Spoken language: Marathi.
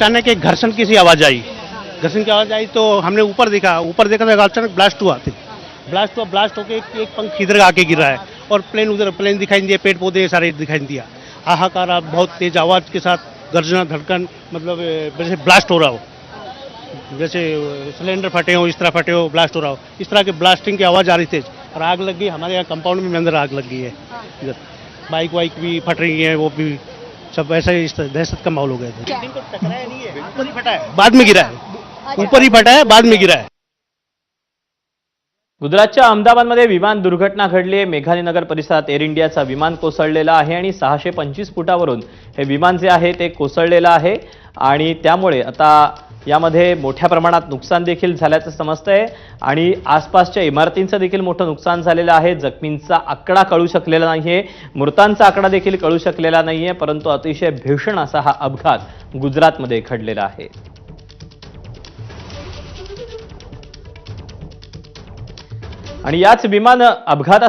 अचानक एक घर्षण की सी आवाज़ आई। घर्षण की आवाज़ आई तो हमने ऊपर देखा ऊपर देखा तो अचानक ब्लास्ट हुआ थे ब्लास्ट हुआ ब्लास्ट होकर एक, एक पंख इधर आके गिर रहा है और प्लेन उधर प्लेन दिखाई दिया पेड़ पौधे सारे दिखाई दिया। हाहाकार बहुत तेज आवाज़ के साथ गर्जना धड़कन मतलब जैसे ब्लास्ट हो रहा हो। जैसे सिलेंडर फटे हो इस तरह फटे हो ब्लास्ट हो रहा हो। इस तरह के ब्लास्टिंग की आवाज़ आ रही थी और आग लग गई हमारे यहाँ कंपाउंड में अंदर आग लग गई है। इधर। बाइक वाइक भी फट रही है वो भी सब ऐसा ही दहशत का माहौल हो गया था। नहीं है ऊपर ही फटा है। बाद में गिरा है। ऊपर ही फटा है बाद में गिरा है। गुजरातच्या अहमदाबादमध्ये विमान दुर्घटना घडली आहे. मेघाली नगर परिसरात एअर इंडियाचा विमान कोसळलेला आहे आणि सहाशे पंचवीस फुटावरून हे विमान जे आहे ते कोसळलेलं आहे. आणि त्यामुळे आता यामध्ये मोठ्या प्रमाणात नुकसान देखील झाल्याचं समजतंय आणि आसपासच्या इमारतींचं देखील मोठं नुकसान झालेलं आहे. जखमींचा आकडा कळू शकलेला नाहीये. मृतांचा आकडा देखील कळू शकलेला नाहीये परंतु अतिशय भीषण असा हा अपघात गुजरातमध्ये घडलेला आहे. आणि याच विमान अपघाता